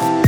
Bye.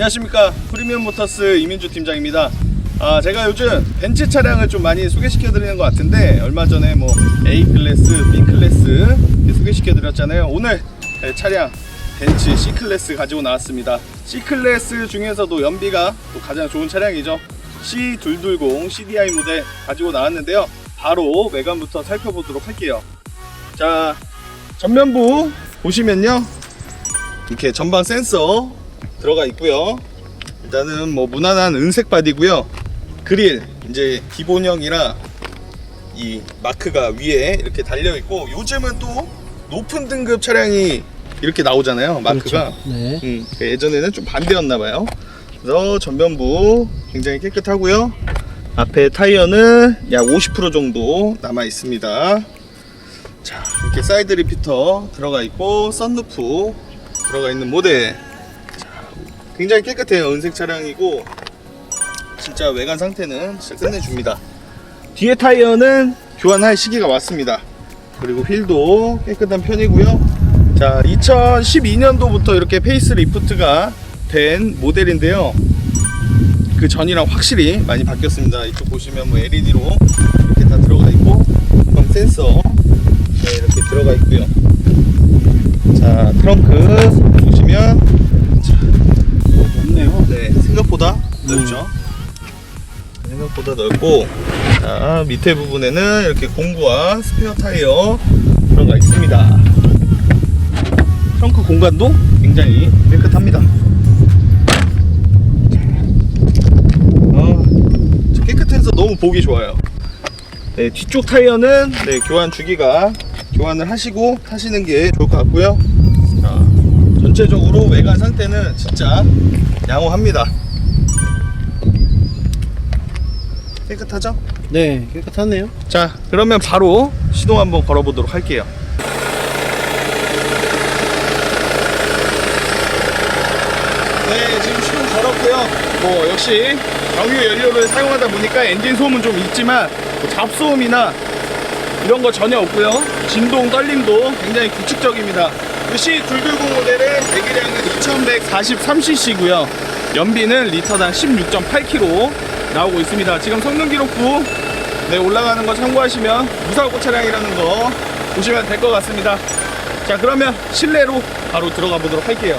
안녕하십니까 프리미엄 모터스 이민주 팀장입니다. 아 제가 요즘 벤츠 차량을 좀 많이 소개시켜 드리는 것 같은데 얼마 전에 뭐 A 클래스, B 클래스 소개시켜 드렸잖아요. 오늘 네, 차량 벤츠 C 클래스 가지고 나왔습니다. C 클래스 중에서도 연비가 또 가장 좋은 차량이죠. C220 CDI 모델 가지고 나왔는데요. 바로 외관부터 살펴보도록 할게요. 자 전면부 보시면요 이렇게 전방 센서 들어가 있고요. 일단은 뭐 무난한 은색 바디고요. 그릴 이제 기본형이라 이 마크가 위에 이렇게 달려 있고 요즘은 또 높은 등급 차량이 이렇게 나오잖아요. 마크가. 그렇죠. 네. 음, 예전에는 좀 반대였나 봐요. 그래서 전면부 굉장히 깨끗하고요. 앞에 타이어는 약 50% 정도 남아 있습니다. 자, 이렇게 사이드 리피터 들어가 있고 썬루프 들어가 있는 모델. 자, 굉장히 깨끗해요. 은색 차량이고 진짜 외관 상태는 진짜 끝내줍니다. 뒤에 타이어는 교환할 시기가 왔습니다. 그리고 휠도 깨끗한 편이고요. 자, 2012년도부터 이렇게 페이스 리프트가 된 모델인데요. 그 전이랑 확실히 많이 바뀌었습니다. 이쪽 보시면 뭐 LED로 이렇게 다 들어가 있고, 방 센서 네, 이렇게 들어가 있고요. 자, 트렁크 보시면 네, 생각보다 넓죠. 생각보다 넓고, 자, 밑에 부분에는 이렇게 공구와 스페어 타이어 들어가 있습니다. 트렁크 공간도 굉장히 깨끗합니다. 아, 저 깨끗해서 너무 보기 좋아요. 네, 뒤쪽 타이어는 네, 교환 주기가 교환을 하시고 타시는 게 좋을 것 같고요. 자, 전체적으로 외관 상태는 진짜 양호합니다. 깨끗하죠? 네, 깨끗하네요. 자, 그러면 바로 시동 한번 걸어보도록 할게요. 네, 지금 시동 걸었고요. 뭐 역시 정유 연료를 사용하다 보니까 엔진 소음은 좀 있지만 뭐 잡소음이나 이런 거 전혀 없고요. 진동 떨림도 굉장히 규칙적입니다. 그 C220 모델의 배기량은 2143cc고요. 연비는 리터당 16.8km 나오고 있습니다. 지금 성능 기록부 네, 올라가는 거 참고하시면 무사고 차량이라는 거 보시면 될 것 같습니다. 자, 그러면 실내로 바로 들어가 보도록 할게요.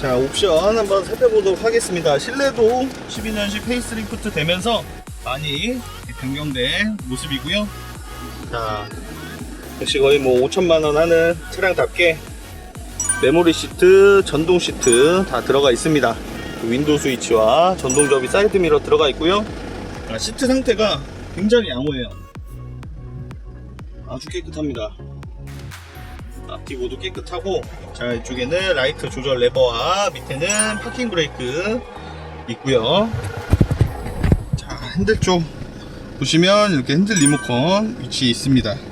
자, 옵션 한번 살펴보도록 하겠습니다. 실내도 12년식 페이스리프트 되면서 많이 변경된 모습이고요. 자, 역시 거의 뭐 5천만 원 하는 차량답게 메모리 시트, 전동 시트 다 들어가 있습니다. 윈도우 스위치와 전동 접이 사이드 미러 들어가 있고요. 아, 시트 상태가 굉장히 양호해요. 아주 깨끗합니다. 앞뒤 모두 깨끗하고 자 이쪽에는 라이트 조절 레버와 밑에는 파킹 브레이크 있고요. 자 핸들 쪽 보시면 이렇게 핸들 리모컨 위치 있습니다.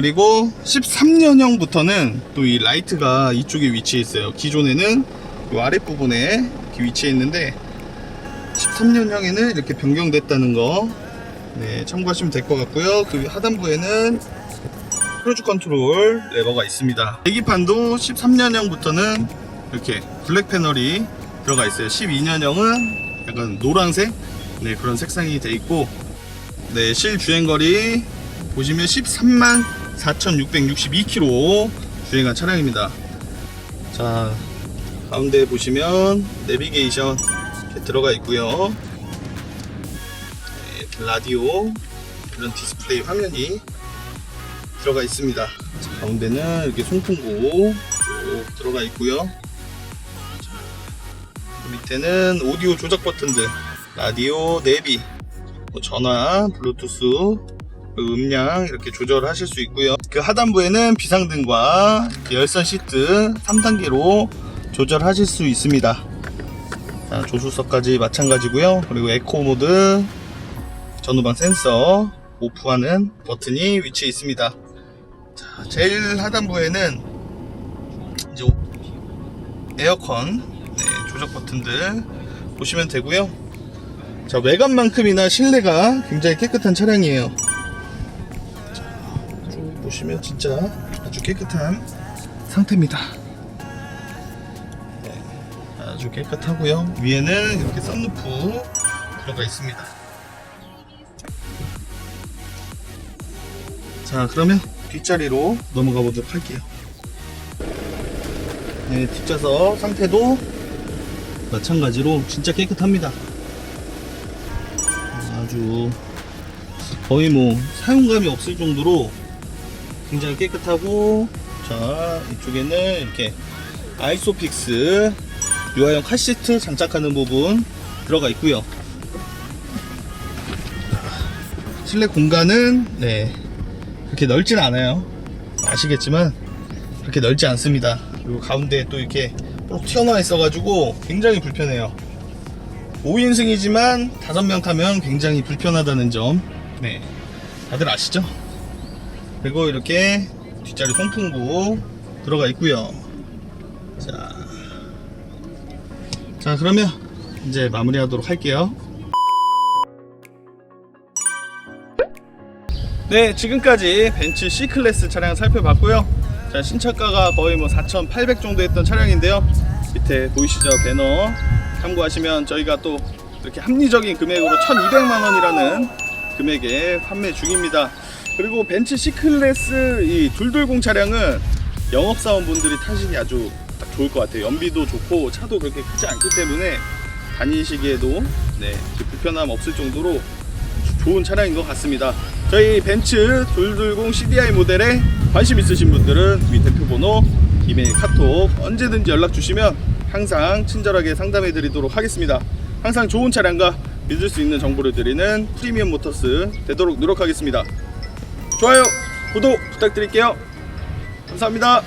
자 그리고 13년형부터는 또 이 라이트가 이쪽에 위치해 있어요. 기존에는 이 아랫부분에 위치해 있는데 13년형에는 이렇게 변경됐다는 거 네, 참고하시면 될 것 같고요. 그 하단부에는 크루즈 컨트롤 레버가 있습니다. 계기판도 13년형부터는 이렇게 블랙 패널이 들어가 있어요. 12년형은 약간 노란색 네, 그런 색상이 돼 있고 네, 실 주행거리 보시면 13만 4,662km 주행한 차량입니다. 자, 가운데 보시면 내비게이션 이렇게 들어가 있고요. 네, 라디오 이런 디스플레이 화면이 들어가 있습니다. 자, 가운데는 이렇게 송풍구 쭉 들어가 있고요. 자, 밑에는 오디오 조작 버튼들, 라디오, 내비, 뭐 전화, 블루투스, 음량 이렇게 조절하실 수 있고요. 그 하단부에는 비상등과 열선 시트 3단계로 조절하실 수 있습니다. 자, 조수석까지 마찬가지고요. 그리고 에코 모드, 전후방 센서, 오프하는 버튼이 위치해 있습니다. 자, 제일 하단부에는 이제 오- 에어컨 네, 조작 버튼들 보시면 되고요. 자, 외관만큼이나 실내가 굉장히 깨끗한 차량이에요. 보시면 진짜 아주 깨끗한 상태입니다. 네, 아주 깨끗하고요. 위에는 이렇게 썬루프 들어가 있습니다. 자, 그러면 뒷자리로 넘어가 보도록 할게요. 네, 뒷좌석 상태도 마찬가지로 진짜 깨끗합니다. 아주 거의 뭐 사용감이 없을 정도로 굉장히 깨끗하고 자 이쪽에는 이렇게 아이소픽스 유아용 카시트 장착하는 부분 들어가 있고요. 실내 공간은 네 그렇게 넓진 않아요. 아시겠지만 그렇게 넓지 않습니다. 그리고 가운데 또 이렇게 쭉 튀어나와 있어 가지고 굉장히 불편해요. 5인승이지만 5명 타면 굉장히 불편하다는 점, 네, 다들 아시죠? 그리고 이렇게 뒷자리 송풍구 들어가 있고요. 자, 자 그러면 이제 마무리하도록 할게요. 네, 지금까지 벤츠 C 클래스 차량 살펴봤고요. 자, 신차가가 거의 뭐 4,800 정도 했던 차량인데요. 밑에 보이시죠 배너 참고하시면 저희가 또 이렇게 합리적인 금액으로 1,200만 원이라는 금액에 판매 중입니다. 그리고 벤츠 C 클래스 이 둘둘공 차량은 영업사원분들이 타시기 아주 딱 좋을 것 같아요. 연비도 좋고 차도 그렇게 크지 않기 때문에 다니시기에도 네, 불편함 없을 정도로 좋은 차량인 것 같습니다. 저희 벤츠 둘둘공 CDI 모델에 관심 있으신 분들은 위 대표 번호, 이메일, 카톡 언제든지 연락 주시면 항상 친절하게 상담해 드리도록 하겠습니다. 항상 좋은 차량과 믿을 수 있는 정보를 드리는 프리미엄 모터스 되도록 노력하겠습니다. 좋아요, 구독 부탁드릴게요. 감사합니다.